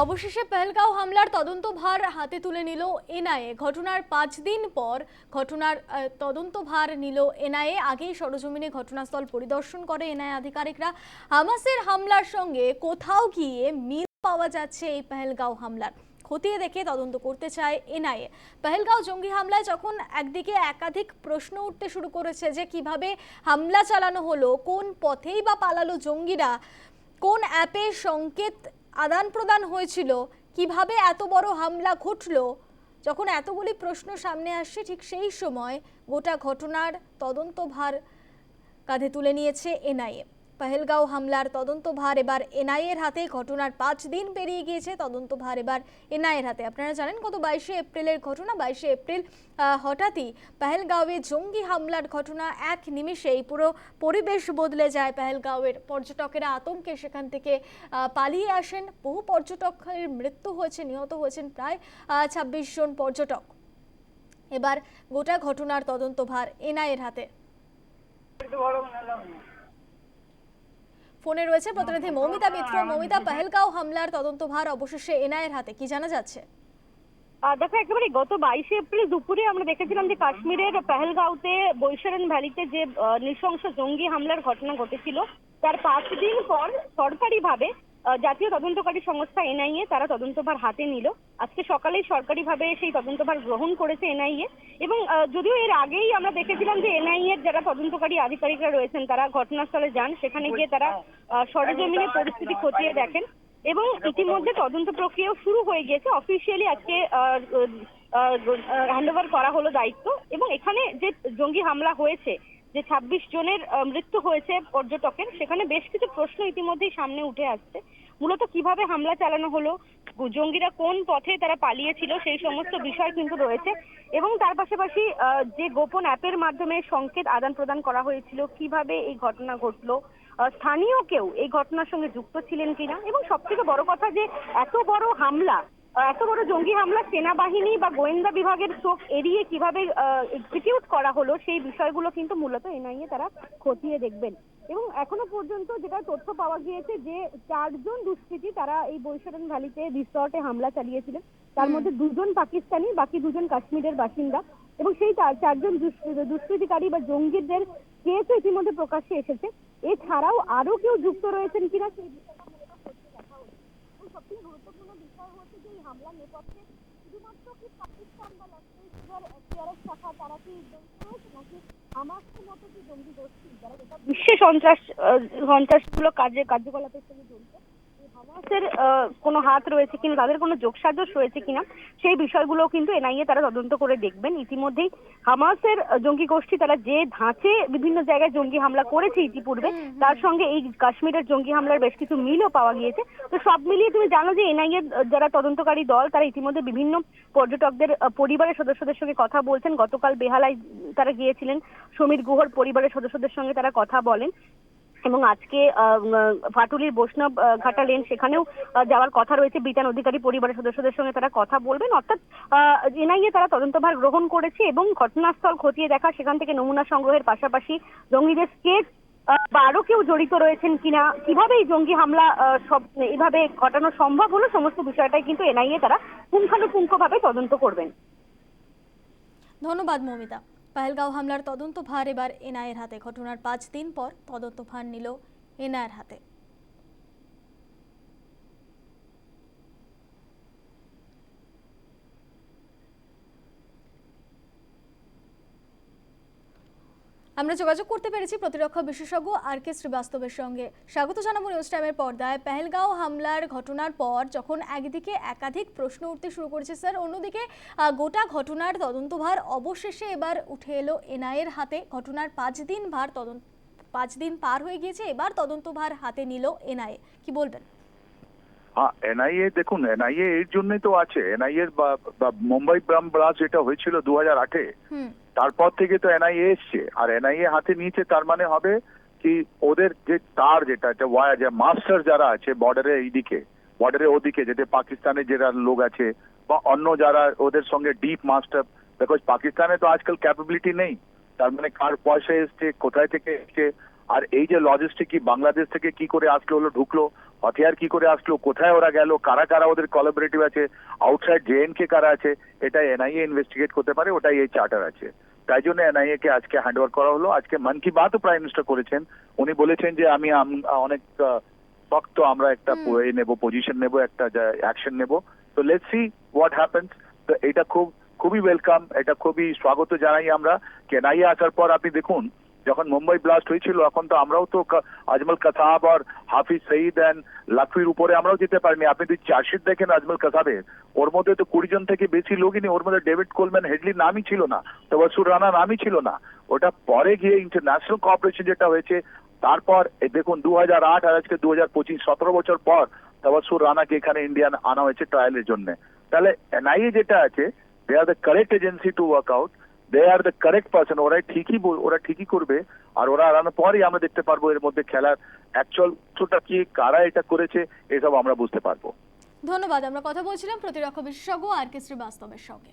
অবশেষে পেহেলগাঁও হামলার তদন্তভার হাতে তুলে নিল এনআইএ। ঘটনার পাঁচ দিন পর ঘটনার তদন্তভার নিল এনআইএ। আগেই সরজমিনে ঘটনাস্থল পরিদর্শন করে এনআইএ আধিকারিকরা। হামাসের হামলার সঙ্গে কোথাও গিয়ে মিল পাওয়া যাচ্ছে এই পেহেলগাঁও হামলার। খতিয়ে দেখে তদন্ত করতে চায় এনআইএ। পেহেলগাঁও জঙ্গি হামলায় যখন একদিকে একাধিক প্রশ্ন উঠতে শুরু করেছে যে কীভাবে হামলা চালানো হলো, কোন পথেই বা পালালো জঙ্গিরা, কোন অ্যাপে সংকেত আদান প্রদান হয়েছিল, কীভাবে এত বড় হামলা ঘটল, যখন এতগুলি প্রশ্ন সামনে আসছে ঠিক সেই সময় গোটা ঘটনার তদন্তভার কাঁধে তুলে নিয়েছে এনআইএ। পহেলগাঁও হামলার তদন্তভার এবার এনআইএর হাতে। ঘটনার পাঁচ দিন পেরিয়ে গিয়েছে তদন্তভার এবার এনআইএর হাতে। আপনারা জানেন, গত বাইশে এপ্রিলের ঘটনা, বাইশে এপ্রিল হঠাৎই পহেলগাঁওয়ে জঙ্গি হামলার ঘটনা এক নিমিষেই পুরো পরিবেশ বদলে যায় পহেলগাঁওয়ের। পর্যটকেরা আতঙ্কে সেখান থেকে পালিয়ে আসেন। বহু পর্যটকের মৃত্যু হয়েছে, নিহত হয়েছেন প্রায় ছাব্বিশ জন পর্যটক। এবার গোটা ঘটনার তদন্তভার এনআইএর হাতে। ফোনে রয়েছে প্রতিনিধি মৌমিতা মিত্র। মৌমিতা পেহেলগাঁও হামলার তদন্তভার অবশেষে এনআইএর হাতে কি জানা যাচ্ছে? দেখো একেবারে গত বাইশে এপ্রিল দুপুরে আমরা দেখেছিলাম যে কাশ্মীরের পেহেলগাঁওতে বৈশারণ ভ্যালিতে যে নৃশংস জঙ্গি হামলার ঘটনা ঘটেছিল তার পাঁচ দিন পর সরকারিভাবে জাতীয় তদন্তকারী সংস্থা এনআইএ, তারা তদন্তভার হাতে নিল। আজকে সকালেই সরকারিভাবে সেই তদন্তভার গ্রহণ করেছে এনআইএ। এবং যদিও এর আগেই আমরা দেখেছিলাম যে এনআইএ যারা তদন্তকারী আধিকারিকরা রয়েছেন, তারা ঘটনাস্থলে যান। সেখানে গিয়ে তারা সরেজমিনে পরিস্থিতি খতিয়ে দেখেন। এবং ইতিমধ্যে তদন্ত প্রক্রিয়াও শুরু হয়ে গিয়েছে। অফিসিয়ালি আজকে হ্যান্ডওভার করা হলো দায়িত্ব। এবং এখানে যে জঙ্গি হামলা হয়েছে যে ছাব্বিশ জনের মৃত্যু হয়েছে পর্যটকের, সেখানে বেশ কিছু প্রশ্ন ইতিমধ্যেই সামনে উঠে আসছে। মূলত কীভাবে হামলা চালানো হলো জঙ্গিরা কোন পথে তারা পালিয়েছিল, সেই সমস্ত বিষয় কিন্তু রয়েছে। এবং তার পাশাপাশি যে গোপন অ্যাপের মাধ্যমে সংকেত আদান প্রদান করা হয়েছিল, কীভাবে এই ঘটনা ঘটলো স্থানীয় কেউ এই ঘটনার সঙ্গে যুক্ত ছিলেন কিনা? এবং সব থেকে বড় কথা যে, এত বড় হামলা এত বড় জঙ্গি হামলা সেনাবাহিনী বা গোয়েন্দা বিভাগের চোখ এড়িয়ে কীভাবে এক্সিকিউট করা হলো সেই বিষয়গুলো কিন্তু মূলত এনআইএ তারা খতিয়ে দেখবেন। এবং এখনও পর্যন্ত যেটা তথ্য পাওয়া গিয়েছে যে চারজন দুষ্কৃতী তারা এই বৈশারণ ভ্যালিতে রিসর্টে হামলা চালিয়েছিলেন। তার মধ্যে দুজন পাকিস্তানি বাকি দুজন কাশ্মীরের বাসিন্দা এবং সেই চারজন দুষ্কৃ- দুষ্কৃতিকারী বা জঙ্গিদের কেসও ইতিমধ্যে প্রকাশ্যে এসেছে। এছাড়াও আরও কেউ যুক্ত রয়েছেন কিনা সেই বিষয়টা মূলত খতিয়ে দেখা হচ্ছে এবং সবথেকে গুরুত্বপূর্ণ বিষয় হচ্ছে যে এই হামলার নেপথ্যে শুধুমাত্র কি পাকিস্তান বা লস্কর সিআরএফ শাখা তারা কি রয়েছে নাকি হামাসের মতো কি জঙ্গি গোষ্ঠী? যারা বিশ্বে সন্ত্রাস সন্ত্রাসমূলক কাজে, কার্যকলাপের সঙ্গে জড়িত। হামাসের কোনো হাত রয়েছে কিনা তাদের কোনো যোগসাজশ রয়েছে কিনা সেই বিষয়গুলো কিন্তু এনআইএ তারা তদন্ত করে দেখবেন। ইতিমধ্যেই হামাসের জঙ্গি গোষ্ঠী তারা যে ধাঁচে বিভিন্ন জায়গায় জঙ্গি হামলা করেছে ইতিপূর্বে তার সঙ্গে এই কাশ্মীরের জঙ্গি হামলার বেশ কিছু মিলও পাওয়া গিয়েছে। তো সব মিলিয়ে তুমি জানো যে এনআইএ যারা তদন্তকারী দল তারা ইতিমধ্যে বিভিন্ন পর্যটকদের পরিবারের সদস্যদের সঙ্গে কথা বলছেন। গতকাল বেহালায় তারা গিয়েছিলেন। সমীর গুহর পরিবারের সদস্যদের সঙ্গে তারা কথা বলেন। এবং আজকে ফাটুলির বৈষ্ণব ঘাটা লেন সেখানেও যাওয়ার কথা রয়েছে। বিতান অধিকারী পরিবারের সদস্যদের সঙ্গে তারা কথা বলবেন। অর্থাৎ এনআইএ তারা তদন্তভার গ্রহণ করেছে এবং ঘটনাস্থল খতিয়ে দেখা, সেখান থেকে নমুনা সংগ্রহের পাশাপাশি জঙ্গিদের স্কেচ বা আরও কেউ জড়িত রয়েছেন কিনা, কীভাবে এই জঙ্গি হামলা সব, এভাবে ঘটানো সম্ভব হলো, সমস্ত বিষয়টাই কিন্তু এনআইএ তারা পুঙ্খানুপুঙ্খভাবে তদন্ত করবেন। ধন্যবাদ, মৌমিতা। পেহেলগাঁও হামলার তদন্তভার এবার এনআইএর হাতে। ঘটনার পাঁচ দিন পর তদন্তভার নিল এনআইএর হাতে। আমরা যোগাযোগ করতে পেরেছি প্রতিরক্ষা বিশেষজ্ঞ আর কে শ্রীবাস্তবের সঙ্গে। স্বাগত জানাব নিউজ টাইমের পর্দায়। পেহেলগাঁও হামলার ঘটনার পর যখন একদিকে একাধিক প্রশ্ন উঠতে শুরু করেছে স্যার অন্যদিকে গোটা ঘটনার তদন্তভার অবশেষে এবার উঠে এলো এনআইএর হাতে। ঘটনার পাঁচ দিন ভার তদন্ত পাঁচ দিন পার হয়ে গিয়েছে এবার তদন্তভার হাতে নিল এনআইএ। কি বলবেন? হ্যাঁ এনআইএ দেখুন এনআইএ এর জন্যই তো আছে। এনআইএ মুম্বাই ব্রাম ব্লাস্ট যেটা হয়েছিল দু হাজার আটে। হুম। তারপর থেকে তো এনআইএ এসছে। আর এনআইএ হাতে নিয়েছে, তার মানে হবে কি ওদের যে তার যেটা একটা ওয়া- যে মাস্টার যারা আছে বর্ডারের এইদিকে বর্ডারের ওদিকে, যেটা পাকিস্তানের যারা লোক আছে বা অন্য যারা ওদের সঙ্গে ডিপ মাস্টার বিকজ পাকিস্তানে তো আজকাল ক্যাপাবিলিটি নেই। তার মানে কার পয়সা এসছে, কোথায় থেকে এসছে, আর এই যে লজিস্টিক কি বাংলাদেশ থেকে কি করে আজকে হলো ঢুকলো হথিয়ার কি করে আসলো? কোথায় ওরা গেল? কারা কারা ওদের কোলাবোরেটিভ আছে? আউটসাইড জেএন কে কারা আছে? এটা এনআইএ ইনভেস্টিগেট করতে পারে ওটাই এই চার্টার আছে। তাই জন্য এনআইএ কে আজকে হ্যান্ড ওভার করা হলো। আজকে মন কি বাতও প্রাইম মিনিস্টার করেছেন। উনি বলেছেন যে আমি অনেক শক্ত আমরা একটা এ নেব পজিশন নেব একটা অ্যাকশন নেব। তো লেটস সি হোয়াট হ্যাপেন্স তো এটা খুব খুবই ওয়েলকাম এটা খুবই স্বাগত জানাই আমরা। কেনাইয়ে আসার পর আপনি দেখুন যখন মুম্বাই ব্লাস্ট হয়েছিল, এখন তো আমরাও তো আজমল কাসাব আর হাফিজ সঈদ অ্যান্ড লাকফির উপরে আমরাও যেতে পারিনি। আপনি যদি চার্জশিট দেখেন আজমল কাসাবের, ওর মধ্যে তো কুড়ি জন থেকে বেশি লোকই নেই, ওর মধ্যে ডেভিড কোলম্যান হেডলির নামই ছিল না, তবসুর রানা নামই ছিল না। ওটা পরে গিয়ে ইন্টারন্যাশনাল কোঅপারেশন যেটা হয়েছে, তারপর দেখুন দু হাজার আট আর আজকে দু হাজার পঁচিশ, সতেরো বছর পর তবসুর রানাকে এখানে ইন্ডিয়ান আনা হয়েছে ট্রায়ালের জন্য। তাহলে এনআইএ যেটা আছে they are the correct agency to work out they are the correct person ওরা ঠিকই ওরা ঠিকই করবে। আর ওরা আনানোর পরই আমরা দেখতে পারব এর মধ্যে খেলার অ্যাকচুয়াল কি, কারা এটা করেছে, এসব আমরা বুঝতে পারব। ধন্যবাদ। আমরা কথা বলছিলাম প্রতিরক্ষা বিশেষজ্ঞ আর কে শ্রীবাস্তবের সঙ্গে।